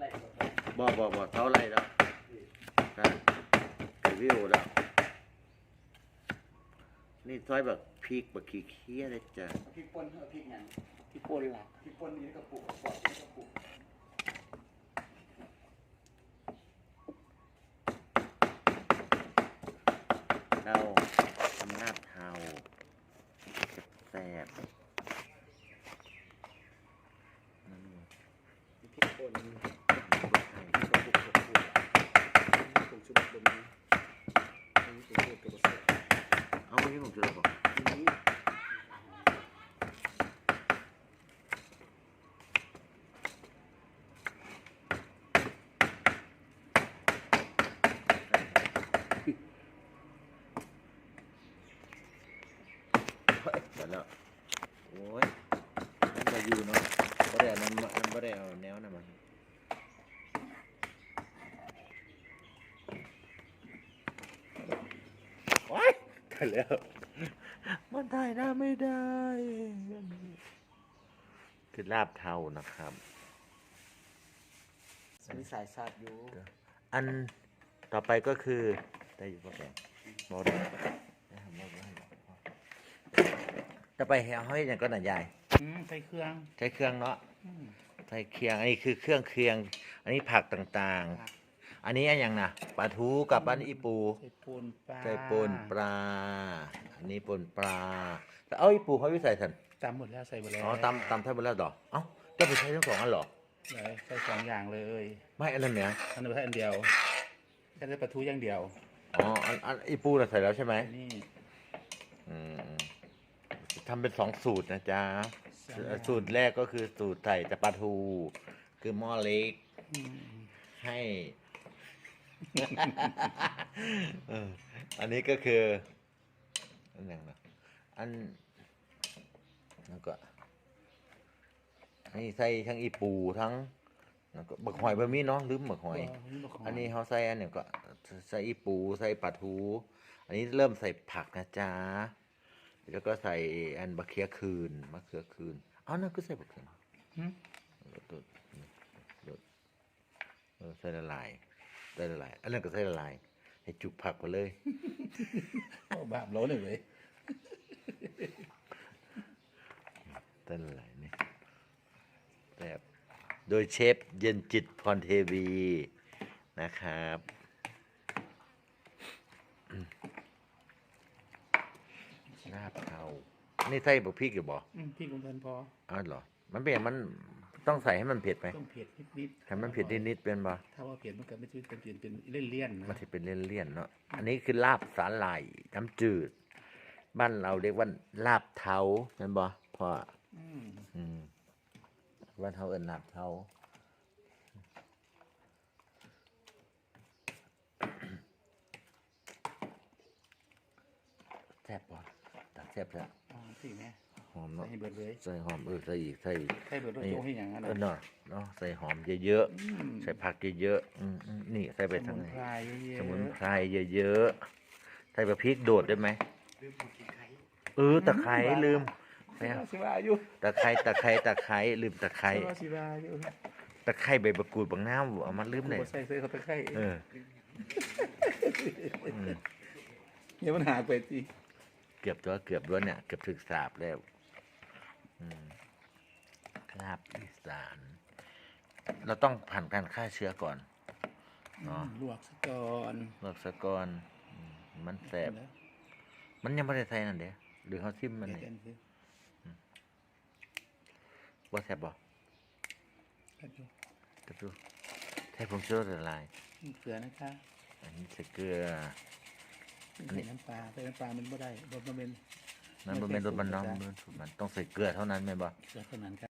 ไล่สดบ่บ่บ่เท่าไรแล้วนะไก่วิวแล้ว นี่ซอยแบบพริกแบบขี้เคี้ยเลยจ้ะพริกป่นเอาพริกหยังที่ป่นล่ะพริกป่นนี่กระปุกกระป๋องนี่กระปุกเราทำลาบเทาแซ่บๆนั่นไง พริกป่น ไข่ กระปุกกระปุกผงชูรสบนนี้อันนี้ผงชูรสกระปุก เอาไม่ใช่ผมจะบอกนี้เฮ้ยหมดแล้วโอ้ย มันจะอยู่เนาะบ่ได้เอาน้ำมันบ่ได้เอาแนวน้ำมันว้ายตายแล้วมันถ่ายหน้าไม่ได้ คือลาบเทานะครับ มีสายชาดอยู่อันต่อไปก็คือได้อยู่ป่ะแกบอกได้ได้ทำบอกได้ต่อไปเอาให้อย่างก็หน่ายายอืมใส่เครื่องใช้เครื่องเนาะอืมใช้เคียงอันนี้คือเครื่องเคียง อันนี้ผักต่างผักๆ อันนี้อันอย่างนะปลาทูกับอันอีปูใส่ปูนปลาใส่ป่นปลา อันนี้ป่นปลาแต่เอาอีปูเขาวิใส่สันตำหมดแล้วใส่หมดแล้วอ๋อตำตำแทบหมดแล้วดอกเอ้าจะไปใช้ทั้งสองอันเหรอเลยใส่สองอย่างเลย ไม่อันนั้นเนี่ยอันนี้ใส่อันเดียวแค่ได้ปลาทูอย่างเดียวอ๋ออันอันอีปูน่ะใส่แล้วใช่ไหมนี่อืมทำเป็นสองสูตรนะจ๊ะสองอย่างสูตรแรกก็คือสูตรใส่แต่ปลาทู คือหม้อเล็กอืมให้เอออันนี้ก็คือ อันหนึ่งนะอันแล้วก็อันนี้ใส่ทั้งอีปูทั้งแล้วก็บักหอยบะมี่เนาะลืมบักหอย อันนี้เขาใส่อันหนึ่งก็ใส่อีปูใส่ปลาทู อันนี้เริ่มใส่ผักนะจ๊ะแล้วก็ใส่อันบะเขือคืนมะเขือคืนเอานั่นก็ใส่บะเขือหืมโดดโดดเออใส่ละลาย ใส่ละลาย อันนั้นก็ใส่ละลาย ให้จุกผักไปเลย โอ้บาปโล้เลยเว้ยใส่ละลายนี่แบบโดยเชฟเย็นจิตพรเทวีนะครับ ลาบเทานี่ใส่บะพริกหรือบ่อืมพี่กุมพันพอ อ้าวเหรอ มันเป็นอย่างมัน ต้องใส่ให้มันเผ็ดไหมต้องเผ็ดนิดๆให้มันเผ็ดนิดๆเป็นบ่ถ้าว่าเผ็ดมันก็ไม่ใช่เป็นเผ็ดเป็นเลี่ยนๆมันนะจะเป็นเลี่ยนๆเนาะอันนี้คือลาบสาหร่ายน้ำจืด บ้านเราเรียกว่าลาบเทาเห็นบ่พ่ออืมอืมบ้านเทาเอิ้นลาบเทาแซ่บบ่ตักแซ่บแล้วอ๋อสิแม่ห อมใส่เนาะให้เบิดเลยใส่หอมเออใส่อีกใส่อีกใส่เบิดด้วยนี่โจ้ให้อย่างนั้นเออนะเนาะเนาะใส่หอมเยอะอืมๆใส่ผักเยอะๆอืมอืมนี่ใส่ไปสทางมุไหนนไพรเยอะสมุนไพรเยอะๆใส่บะพริกโดดได้ไหมลืมกินไข่เออตะไคร้ลืมสิว่าสิว่าอยู่ตะไคร้ตะไคร้ตะไคร้ลืมตะไคร้สิว่าสิว่าอยู่ตะไคร้ใบมะกรูดบางน้ำเอามาลืมเลยบ่ใส่เสื้อเขาตะไคร้เอออืมเดี๋ยวมันหาไปสิเกือบตัวเกือบด้วยเนี่ยเกือบถึงสาบแล้วอืม ลาบอีสาน เราต้องผ่านการฆ่าเชื้อก่อนอ๋อลวกซะก่อนลวกสะก่อนอืมมันแสบ มันยังไม่ได้ใส่นั่นเด้หรือเขาซิมมันเดี๋นี่ยวสิว่าแสบบ่เดี๋ยวดูจะดูใส่ผงชูรสละลายเกลือนะคะอันนี้ใส่เกลืออันนี้ใส่น้ำปลาใส่น้ำปลามันบ่ได้บ่บ่เป็น นั่นมันเป็นรสมันน้องมันสูตรมันต้องใส่เกลือเท่านั้นไหมนบ่ เกลือเท่านั้นค่ะ